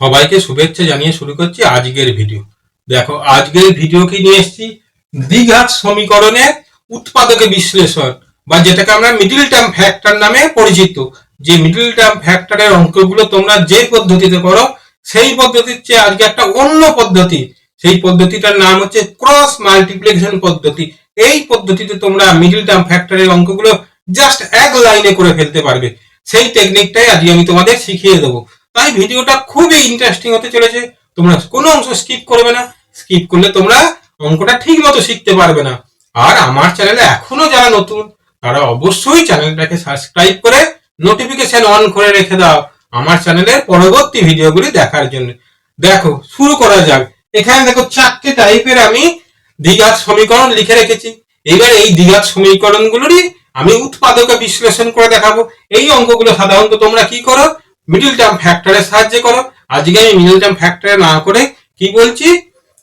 সবাইকে শুভেচ্ছা জানিয়ে শুরু করছি আজকের ভিডিও। দেখো, আজকের ভিডিও কি নিয়ে এসেছি? দ্বিঘাত সমীকরণের উৎপাদকে বিশ্লেষণ, বা যেটাকে আমরা মিডিল টার্ম ফ্যাক্টর নামে পরিচিত। যে মিডিল টার্ম ফ্যাক্টরের অঙ্কগুলো তোমরা যে পদ্ধতিতে করো, সেই পদ্ধতির চেয়ে আজকে একটা অন্য পদ্ধতি। সেই পদ্ধতিটার নাম হচ্ছে ক্রস মাল্টিপ্লিকেশন পদ্ধতি। এই পদ্ধতিতে তোমরা মিডিল টার্ম ফ্যাক্টরের অঙ্কগুলো জাস্ট এক লাইনে করে ফেলতে পারবে। সেই টেকনিকটাই আজকে আমি তোমাদের শিখিয়ে দেবো। তাই ভিডিওটা খুবই ইন্টারেস্টিং হতে চলেছে। তোমরা কোনো অংশ স্কিপ করবে না। স্কিপ করলে তোমরা অঙ্কটা ঠিক মতো শিখতে পারবে না। আর আমার চ্যানেলে এখনও যারা নতুন, তারা অবশ্যই চ্যানেলটাকে সাবস্ক্রাইব করে নোটিফিকেশন অন করে রেখে দাও আমার চ্যানেলের পরবর্তী ভিডিওগুলি দেখার জন্য। দেখো, শুরু করা যাক। এখানে দেখো চারটে টাইপের আমি দ্বিঘাত সমীকরণ লিখে রেখেছি। এবার এই দ্বিঘাত সমীকরণগুলোরই আমি উৎপাদকে বিশ্লেষণ করে দেখাবো। এই অঙ্কগুলো সাধারণত তোমরা কি করো? মিডিল টার্ম ফ্যাক্টরের সাহায্যে করো। আজকে আমি মিডিল টার্ম ফ্যাক্টরে না করে কি বলছি?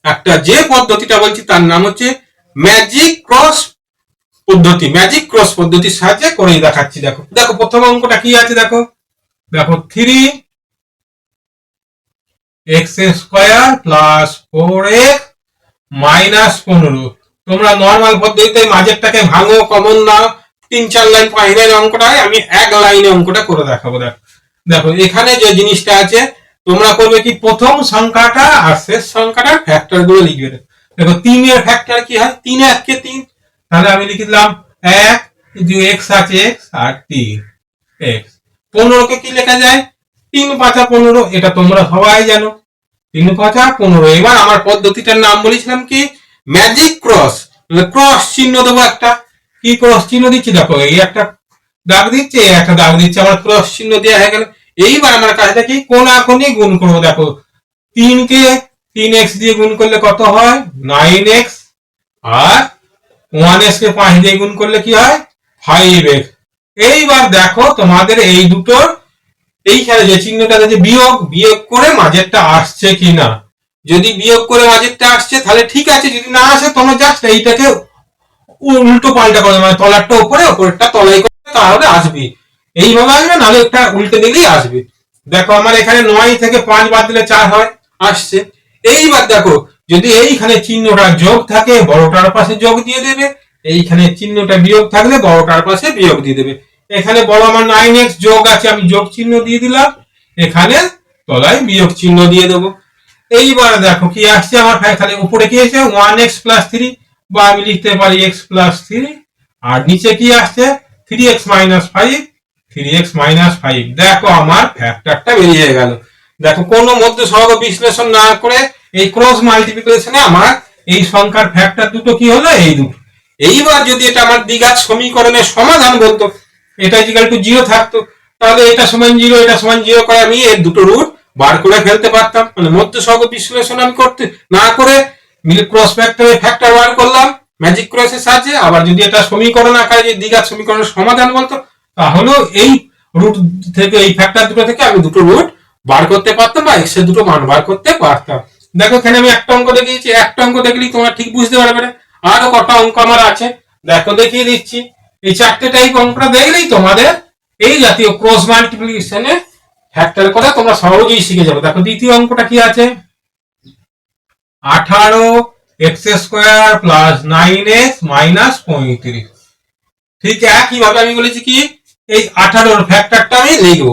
একটা যে পদ্ধতিটা বলছি তার নাম হচ্ছে ম্যাজিক ক্রস পদ্ধতি। ম্যাজিক ক্রস পদ্ধতির সাহায্যে করেই দেখাচ্ছি, দেখো। দেখো, প্রথম অঙ্কটা কি আছে দেখো? দেখো three x square plus four x minus পনেরো। তোমরা নর্মাল পদ্ধতিতে মাঝেরটাকে ভাঙো কমন নাও। তিন, চার লাইন পাঁচ লাইন অঙ্কটা আমি এক লাইনে অঙ্কটা করে দেখাবো, দেখো। দেখো, এখানে যে জিনিসটা আছে, তোমরা করবে কি? প্রথম সংখ্যাটা আর শেষ সংখ্যাটার ফ্যাক্টরগুলো লিখবে। দেখো, তিনের ফ্যাক্টর কি হয়? তিন এককে তিন। তাহলে আমি লিখে দিলাম এক এক্স আছে এক্স আর তিন এক্স পনেরোকে কি লেখা যায়? তিন পাঁচা পনেরো, এটা তোমরা সবাই জানো। তিন পাঁচা পনেরো। এবার আমার পদ্ধতিটার নাম বলেছিলাম কি? ম্যাজিক ক্রস ক্রস চিহ্ন দেবো একটা। কি ক্রস চিহ্ন দিচ্ছি? দেখো, এই একটা দাগ দিচ্ছে, একটা দাগ দিচ্ছে আমার ক্রস চিহ্ন দেওয়া হয়ে গেল। এইবার আমার কাজটা কি? কোনাকুনি গুণ করব, দেখো। তিনকে তিন এক্স দিয়ে গুণ করলে কত হয়? নাইন এক্স আর ওয়ান এক্স কে পাঁচ দিয়ে গুণ করলে কি হয়? ফাইভ এক্স এইবার দেখো তোমাদের এই দুটোর এইখানে যে চিহ্নটা আছে, বিয়োগ বিয়োগ করে মাঝেরটা আসছে কিনা। যদি বিয়োগ করে মাঝেরটা আসছে, তাহলে ঠিক আছে, যদি না আসে, তোমরা জাস্ট এইটাকে উল্টো পাল্টা করে মানে তলারটা উপরে উপরেরটা তলাই করে। তাহলে আসবে। এইভাবে আসবে, নাহলে একটা উল্টে দিলেই আসবে। দেখো, আমার এখানে নয় থেকে পাঁচ বাদ দিলে চার হয়, আসছে। এইবার দেখো, যদি এইখানে চিহ্নটা যোগ থাকে, বড়টার পাশে যোগ দিয়ে দেবে। এইখানে চিহ্নটা বিয়োগ থাকলে বড়টার পাশে বিয়োগ দিয়ে দেবে। এখানে বড় আমার নাইন এক্স যোগ আছে, আমি যোগ চিহ্ন দিয়ে দিলাম। এখানে তলায় বিয়োগ চিহ্ন দিয়ে দেবো। এইবার দেখো, কি আসছে আমার খালি উপরে কি আছে ওয়ান এক্স প্লাস থ্রি বা আমি লিখতে পারি এক্স প্লাস থ্রি আর নিচে কি আসছে? Three x minus five three x minus five দেখো আমার ফ্যাক্টরটা বেরিয়ে গেল। দেখো, কোনো মধ্য সহগ বিশ্লেষণ না করে এই ক্রস মাল্টিপ্লিকেশনে আমার এই সংখ্যার ফ্যাক্টর দুটো কি হলো? এই দুটো। এইবার যদি এটা আমার দ্বিঘাত সমীকরণের সমাধান বলতো, এটা ইজিক্যাল টু জিরো থাকতো, তাহলে এটা সমান জিরো এটা সমান জিরো করে আমি এর দুটো রুট বার করে ফেলতে পারতাম। মানে মধ্য সহগ বিশ্লেষণ আমি করতে, না করে মিলে ক্রস ফ্যাক্টরে ফ্যাক্টর বার করলাম। ম্যাজিক ক্রসের সাহায্যে, আবার যদি এটা সমীকরণ আকারে যে দ্বিঘাত সমীকরণের সমাধান বলতো, তাহলেও এই রুট থেকে, এই ফ্যাক্টর দুটো থেকে আমি দুটো রুট বার করতে পারতাম বা এক্সের দুটো মান বার করতে পারতাম। দেখো, এখানে আমি একটা অঙ্ক দেখিয়েছি, একটা অঙ্ক দেখলেই তোমরা ঠিক বুঝতে পারবে না। আরও কটা অঙ্ক আমার আছে। দেখো, দেখিয়ে দিচ্ছি। এই চারটে টাইপ অঙ্কটা দেখলেই তোমাদের এই জাতীয় ক্রস মাল্টিপ্লিকেশনে ফ্যাক্টর করে তোমরা সহজেই শিখে যাবে। দেখো, দ্বিতীয় অঙ্কটা কি আছে? আঠারো x square plus nine x minus পঁয়ত্রিশ। ঠিক একই ভাবে আমি বলেছি কি? এই আঠারোর ফ্যাক্টরটা আমি লিখব।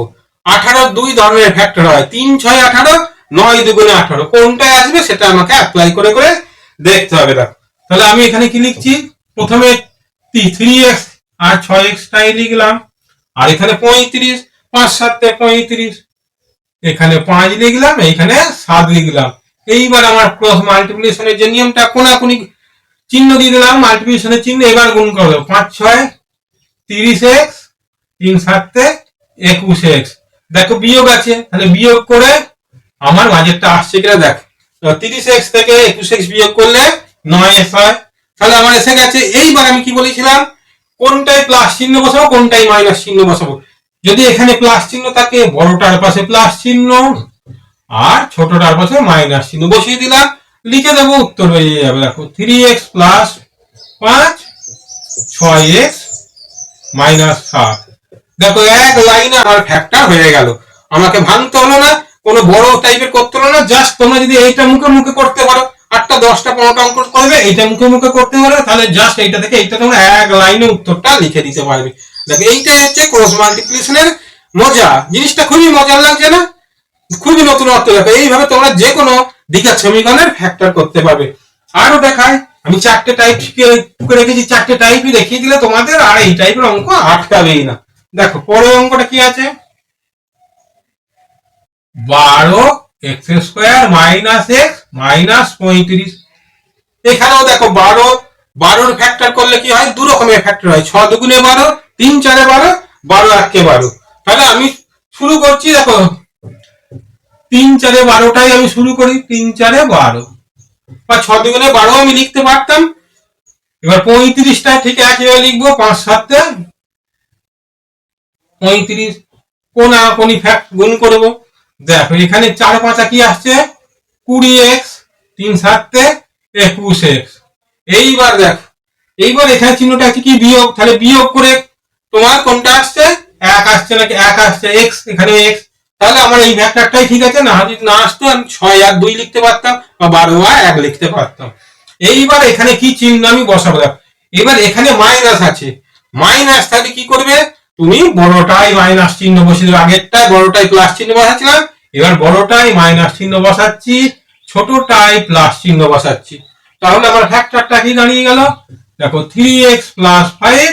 আঠারোর দুই ধরনের ফ্যাক্টর হয়। তিন ছয় আঠারো, নয় দুগুণে আঠারো। কোনটায় আসবে সেটা আমাকে অ্যাপ্লাই করে করে দেখতে হবে দেখো তাহলে আমি এখানে কি লিখছি? প্রথমে থ্রি এক্স আর ছয় এক্সটাই লিখলাম। আর এখানে পঁয়ত্রিশ, পাঁচ সাতে পঁয়ত্রিশ। এখানে পাঁচ লিখলাম, এইখানে সাত লিখলাম। এইবার আমার ক্রস মাল্টিপ্লিকেশনের যে নিয়মটা, কোনাকুনি চিহ্ন দিয়ে দিলাম, মাল্টিপ্লিকেশনের চিহ্ন এবার গুণ করব পাঁচ, ছয়, তিরিশ এক্স তিন, সাতে একুশ এক্স দেখো বিয়োগ আছে, তাহলে বিয়োগ করে আমার মাঝেরটা আসছে কিনা দেখ। তিরিশ এক্স থেকে একুশ এক্স বিয়োগ করলে নয় এক্স হয়। তাহলে আমার এসে গেছে, এইবার আমি কি বলেছিলাম? কোনটায় প্লাস চিহ্ন বসাবো কোনটাই মাইনাস চিহ্ন বসাবো? যদি এখানে প্লাস চিহ্ন থাকে, বড়টার পাশে প্লাস চিহ্ন আর ছোটটার পাশে মাইনাস চিহ্ন বসিয়ে দিলাম। লিখে দেবো উত্তর বেরিয়ে যাবে দেখো থ্রি এক্স প্লাস পাঁচ ছয় এক্স মাইনাস সাত। দেখো, এক লাইনে আমার ফ্যাক্টর হয়ে গেল। আমাকে ভাঙতে হলো না, কোনো বড় টাইপের করতে পারো না জাস্ট তোমরা যদি এইটা মুখে মুখে করতে পারো, আটটা, দশটা, পনেরোটা অঙ্ক করবে, এইটা মুখে মুখে করতে পারো, তাহলে জাস্ট এইটা থেকে এইটা তোমরা এক লাইনে উত্তরটা লিখে দিতে পারবে। দেখো, এইটাই হচ্ছে ক্রস মাল্টিপ্লিকেশনের মজা। জিনিসটা খুবই মজার লাগছে না? খুবই নতুনত্ব দেখো। এইভাবে তোমরা যে কোনো দ্বিঘাত সমীকরণের ফ্যাক্টর করতে পারবে। আরও দেখায় আমি চারটে টাইপ রেখেছি, চারটে টাইপই দেখিয়ে দিলে তোমাদের আর এই টাইপের অঙ্ক আটকাবেই না। দেখো, পরের অঙ্কটা কি আছে? বারো x square minus x minus পঁয়ত্রিশ। এখানেও দেখো বারো, বারোর ফ্যাক্টর করলে কি হয়? দু রকমের ফ্যাক্টর হয়। ছ দুগুণে বারো, তিন চারে বারো বারো একে বারো। তাহলে আমি শুরু করছি, দেখো তিন চারে বারোটাই আমি শুরু করি, তিন চারে বারো। বা ছ দুগুণে বারো আমি লিখতে পারতাম। এবার পঁয়ত্রিশটা ঠিক একইভাবে লিখব, পাঁচ সাতে পঁয়ত্রিশ, কোনা কোনি ফ্যাক্ট গুণ করব। দেখো, এখানে চার পাঁচা কি আসছে? কুড়ি এক্স, তিন সাতে একুশ এক্স। এইবার দেখো, এইবার এখানে চিহ্নটা আছে কি? বিয়োগ, তাহলে বিয়োগ করে তোমার কোনটা আসছে? এক আসছে নাকি? এক আসছে, এক্স এখানে এক্স। তাহলে আমার এই ভ্যাক্টরটাই ঠিক আছে না? যদি না আসতো, আমি ছয় আর দুই লিখতে পারতাম বা বারো এক লিখতে পারতাম। এইবার এখানে কি চিহ্ন আমি বসাবো? এবার এখানে মাইনাস আছে। মাইনাস তাহলে কি করবে? তুমি বড়টাই মাইনাস চিহ্ন বসিয়ে দেবে। আগেরটাই বড়টাই প্লাস চিহ্ন বসাচ্ছিলাম, এবার বড়টাই মাইনাস চিহ্ন বসাচ্ছি ছোটটাই প্লাস চিহ্ন বসাচ্ছি। তাহলে আমার ফ্যাক্টরটা কি দাঁড়িয়ে গেল? দেখো থ্রি এক্স প্লাস ফাইভ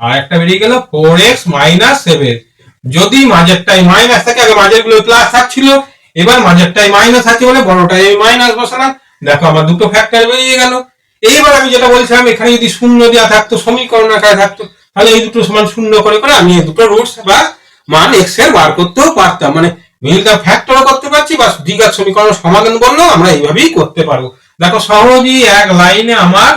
আর একটা বেরিয়ে গেল ফোর এক্স মাইনাস সেভেন যদি মাঝেরটাই মাইনাস থাকে, আগে মাঝেরগুলো প্লাস থাকছিল, এবার মাঝেরটাই মাইনাস আছে বলে বড়টাই আমি মাইনাস বসালাম। দেখো আমার দুটো ফ্যাক্টর বেরিয়ে গেল। এইবার আমি যেটা বলছিলাম, এখানে যদি শূন্য দেওয়া থাকতো, সমীকরণ আকারে থাকতো, তাহলে এই দুটো সমান শূন্য করে করে আমি এই দুটো রুটস বা মান এক্সের বার করতেও পারতাম। মানে মিলটা ফ্যাক্টরও করতে পারছি বা দ্বিঘাত সমীকরণ সমাধান করলেও আমরা এইভাবেই করতে পারব। দেখো সহজেই এক লাইনে আমার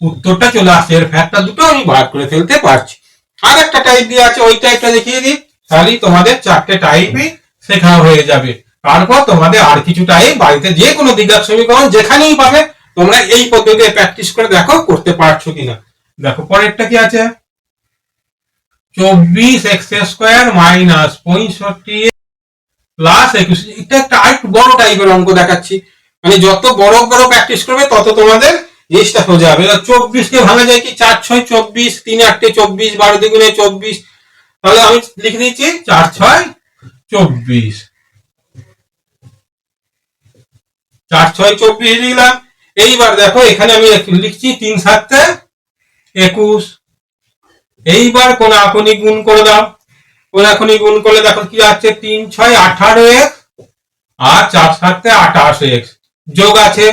উত্তরটা চলে আসছে এর ফ্যাক্টর দুটো আমি বার করে ফেলতে পারছি। আর একটা টাইপ দিয়ে আছে, ওই টাইপটা দেখিয়ে দিই। তাহলেই তোমাদের চারটে টাইপই শেখা হয়ে যাবে। তারপর তোমাদের আর কিছু টাইপ বাড়িতে যে কোনো দ্বিঘাত সমীকরণ যেখানেই পাবে, তোমরা এই পদ্ধতিতে প্র্যাকটিস করে দেখো, করতে পারছ কিনা। দেখো, পরেরটা কি আছে? চব্বিশ এক্স স্কোয়ার মাইনাস পঁয়ষট্টি প্লাস একুশ। এটা একটা আরেকটু বড় টাইপের অঙ্ক দেখাচ্ছি। মানে যত বড় বড় প্র্যাকটিস করবে, তত তোমাদের জিনিসটা সোজা হবে। চব্বিশ কে ভাঙা যায় কি? চার, ছয়, চব্বিশ, তিন আটটে চব্বিশ, বারো, দ্বিগুণে চব্বিশ তাহলে আমি লিখে দিচ্ছি চার ছয় চব্বিশ। চার ছয় চব্বিশ লিখলাম। এইবার দেখো, এখানে আমি লিখছি তিন সাতে একুশ। এইবার কোন আকনি গুণ করে দাও। কোন আকনি গুণ করলে দেখো কি আছে তিন ছয় আঠারো এক্স আর চার সাতে আঠাশ এক্স যোগ আছে।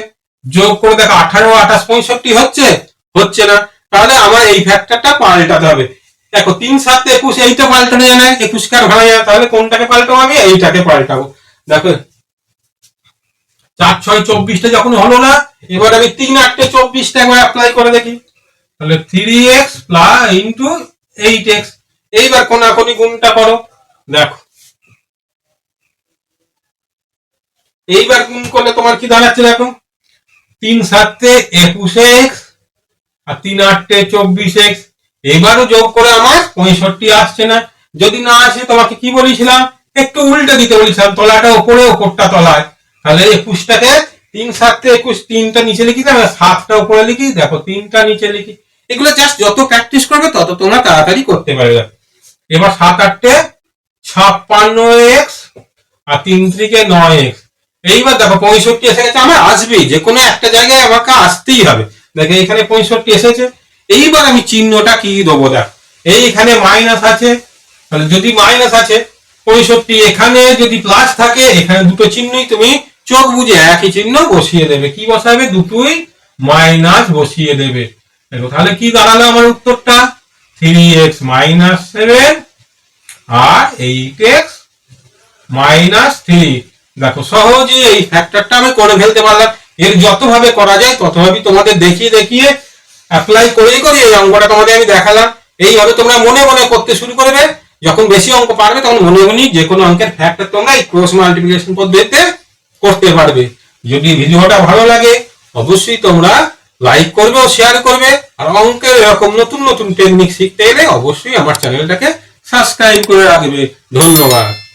যোগ করে দেখো, আঠারো, আঠাশ, পঁয়ষট্টি হচ্ছে? হচ্ছে না। তাহলে আমার এই ফ্যাক্টরটা পাল্টাতে হবে। দেখো, তিন সাত একুশ, এইটা পাল্টানো যায় না। একুশ কার ভাঙা যায় তাহলে কোনটাকে পাল্টাবো আমি এইটাকে পাল্টাবো। দেখো, চার, ছয়, চব্বিশটা যখন হলো না, এবার আমি তিন আটটে চব্বিশটা একবার অ্যাপ্লাই করে দেখি। তাহলে three x plus into eight x এইবার কোনাকুনি গুণটা করো। দেখো। এইবার গুণ করলে তোমার কি দাঁড়াচ্ছে দেখো? তিন সাতে একুশে এক্স আর তিন আটটে চব্বিশ এক্স এবারও যোগ করে আমার পঁয়ষট্টি আসছে না। যদি না আসে, তোমাকে কি বলেছিলাম? একটু উল্টে দিতে বলেছিলাম, তলাটা ওপরে, ওপরটা তলায়। তাহলে একুশটাকে তিন, সাতটা একুশ, তিনটা নিচে লিখি, তাহলে সাতটা উপরে লিখি, দেখো তিনটা নিচে লিখি। এগুলো জাস্ট যত প্র্যাকটিস করবে, তত তোমরা তাড়াতাড়ি করতে পারবে। এবার সাত আটটে ছাপ্পান্ন এক্স আর তিন ত্রিকে নয় এক্স। এইবার দেখো পঁয়ষট্টি এসে গেছে, আমার আসবেই। যে কোনো একটা জায়গায় আমাকে আসতেই হবে। দেখো এখানে পঁয়ষট্টি এসেছে। এইবার আমি চিহ্নটা কি দেবো দেখ। এইখানে মাইনাস আছে, তাহলে যদি মাইনাস আছে, পঁয়ষট্টি, এখানে যদি প্লাস থাকে, এখানে দুটো চিহ্নই তুমি চোখ বুঝে একই চিহ্ন বসিয়ে দেবে। কি বসাবে? দুটোই মাইনাস বসিয়ে দেবে। দেখো, তাহলে কি দাঁড়াল আমার উত্তরটা? থ্রি এক্স মাইনাস সেভেন আর এইট এক্স মাইনাস থ্রি দেখো সহজে এই ফ্যাক্টরটা আমি করে ফেলতে পারলাম। এর যতভাবে করা যায় ততভাবে তোমাদের দেখিয়ে দেখিয়ে অ্যাপ্লাই করেই করে, এই অঙ্কটা তোমাদের আমি দেখালাম। এইভাবে তোমরা মনে মনে করতে শুরু করবে। যখন বেশি অঙ্ক পারবে, তখন মনে মনে যে কোনো অঙ্কের ফ্যাক্টর তোমরা এই ক্রস মাল্টিপ্লিকেশন পদ্ধতিতে করতে পারবে। যদি ভিডিওটা ভালো লাগে, অবশ্যই তোমরা লাইক করবে ও শেয়ার করবে। আর অঙ্কের এরকম নতুন নতুন টেকনিক শিখতে এলে অবশ্যই আমার চ্যানেলটাকে সাবস্ক্রাইব করে রাখবে। ধন্যবাদ।